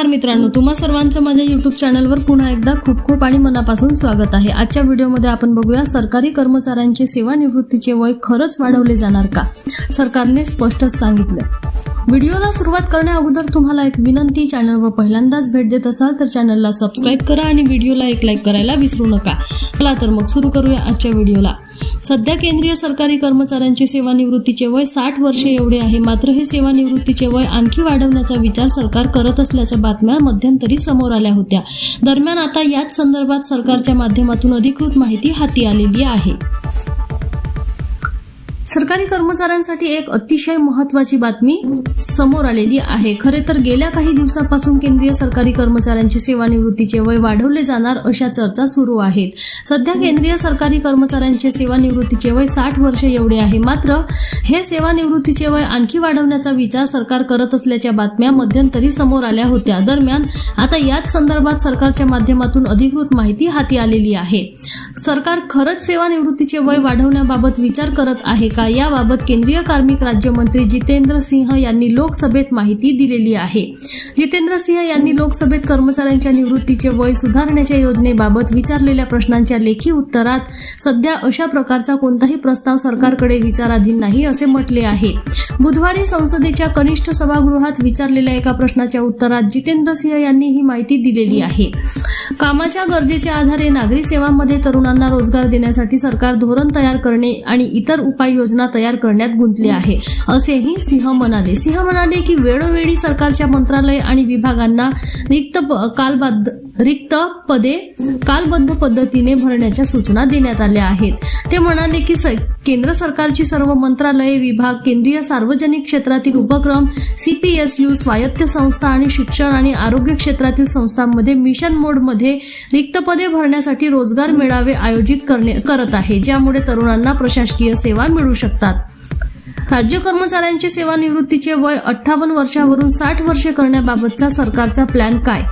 नमस्कार मित्रांनो तुम्हा सर्वांचं माझ्या युट्यूब चॅनलवर पुन्हा एकदा खूप खूप आणि मनापासून स्वागत आहे. आजच्या व्हिडिओमध्ये आपण बघूया सरकारी कर्मचाऱ्यांचे सेवानिवृत्तीचे वय खरंच वाढवले जाणार का? सरकारने स्पष्टच सांगितलं व्हिडिओला सुरुवात करण्या अगोदर तुम्हाला एक विनंती चॅनलवर पहिल्यांदाच भेट देत असाल तर चॅनलला सबस्क्राईब करा आणि व्हिडिओला एक लाईक करायला विसरू नका. चला तर मग सुरू करूया आजच्या व्हिडिओला. सध्या केंद्रीय सरकारी कर्मचाऱ्यांचे सेवानिवृत्तीचे वय साठ वर्षे एवढे आहे. मात्र हे सेवानिवृत्तीचे वय आणखी वाढवण्याचा विचार सरकार करत असल्याच्या बातम्या मध्यंतरी समोर आल्या होत्या. दरम्यान आता याच संदर्भात सरकारच्या माध्यमातून अधिकृत माहिती हाती आलेली आहे. सरकारी कर्मचाऱ्यांसाठी एक अतिशय महत्वाची बातमी समोर आलेली आहे. खरे तर गेल्या काही दिवसापासून केंद्रीय सरकारी कर्मचाऱ्यांचे सेवानिवृत्तीचे वय वाढवले जाणार अशा चर्चा सुरू आहेत. सध्या केंद्रीय सरकारी कर्मचाऱ्यांचे सेवानिवृत्तीचे वय साठ वर्ष एवढे आहे. मात्र हे सेवानिवृत्तीचे वय आणखी वाढवण्याचा विचार सरकार करत असल्याच्या बातम्या मध्यंतरी समोर आल्या होत्या. दरम्यान आता याच संदर्भात सरकारच्या माध्यमातून अधिकृत माहिती हाती आलेली आहे. सरकार खरंच सेवानिवृत्तीचे वय वाढवण्याबाबत विचार करत आहे का? याबाबत केंद्रीय कार्मिक राज्यमंत्री जितेंद्र सिंह यांनी लोकसभेत माहिती दिलेली आहे. जितेंद्र सिंह यांनी लोकसभेत कर्मचाऱ्यांच्या निवृत्तीचे वय सुधारण्याच्या योजनेबाबत विचारलेल्या प्रश्नांच्या लेखी उत्तरात सध्या अशा प्रकारचा कोणताही प्रस्ताव सरकारकडे विचाराधीन नाही असे म्हटले आहे. बुधवारी संसदेच्या कनिष्ठ सभागृहात विचारलेल्या एका प्रश्नाच्या उत्तरात जितेंद्र सिंह यांनी ही माहिती दिलेली आहे. कामाच्या गरजेच्या आधारे नागरी सेवांमध्ये तरुणांना रोजगार देण्यासाठी सरकार धोरण तयार करणे आणि इतर उपाय योजना तयार करण्यात गुंतली आहे. असेही सिंह म्हणाले. सिंह म्हणाले की वेळोवेळी सरकारच्या मंत्रालय आणि विभागांना रिक्त प- कालबद्ध रिक्त पदे कालबद्ध पद्धतीने भरण्याच्या सूचना देण्यात आल्या आहेत. ते म्हणाले की स- केंद्र सरकारची सर्व मंत्रालये विभाग केंद्रीय सार्वजनिक क्षेत्रातील उपक्रम सीपीएसयू स्वायत्त संस्था आणि शिक्षण आणि आरोग्य क्षेत्रातील संस्थांमध्ये मिशन मोडमध्ये रिक्त पदे भरण्यासाठी रोजगार मेळावे आयोजित करणे करत आहे ज्यामुळे तरुणांना प्रशासकीय सेवा मिळू शकतात. राज्य कर्मचाऱ्यांचे सेवानिवृत्तीचे वय अठ्ठावन्न वर्षावरून साठ वर्षे करण्याबाबतचा सरकारचा प्लॅन काय?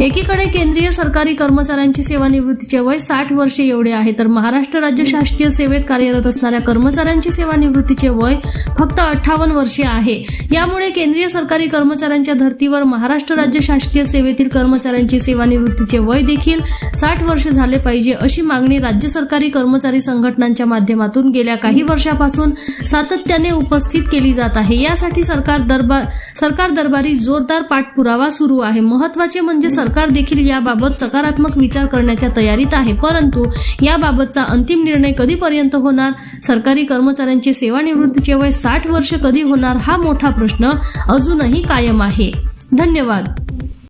एकीकडे केंद्रीय सरकारी कर्मचाऱ्यांची सेवानिवृत्तीचे वय साठ वर्षे एवढे आहे तर महाराष्ट्र राज्य शासकीय सेवेत कार्यरत असणाऱ्या कर्मचाऱ्यांचे सेवानिवृत्तीचे वय फक्त अठ्ठावन्न वर्षे आहे. यामुळे केंद्रीय सरकारी कर्मचाऱ्यांच्या धर्तीवर महाराष्ट्र राज्य शासकीय सेवेतील कर्मचाऱ्यांचे सेवानिवृत्तीचे वय देखील साठ वर्ष झाले पाहिजे अशी मागणी राज्य सरकारी कर्मचारी संघटनांच्या माध्यमातून गेल्या काही वर्षापासून सातत्याने उपस्थित केली जात आहे. यासाठी सरकार दरबार सरकार दरबारी जोरदार पाठपुरावा सुरू आहे. महत्त्वाचे म्हणजे सरकार देखील याबाबत सकारात्मक विचार करण्याच्या तयारीत आहे. परंतु याबाबतचा अंतिम निर्णय कधीपर्यंत होणार? सरकारी कर्मचाऱ्यांचे सेवानिवृत्तीचे वय साठ वर्ष कधी होणार? हा मोठा प्रश्न अजूनही कायम आहे. धन्यवाद.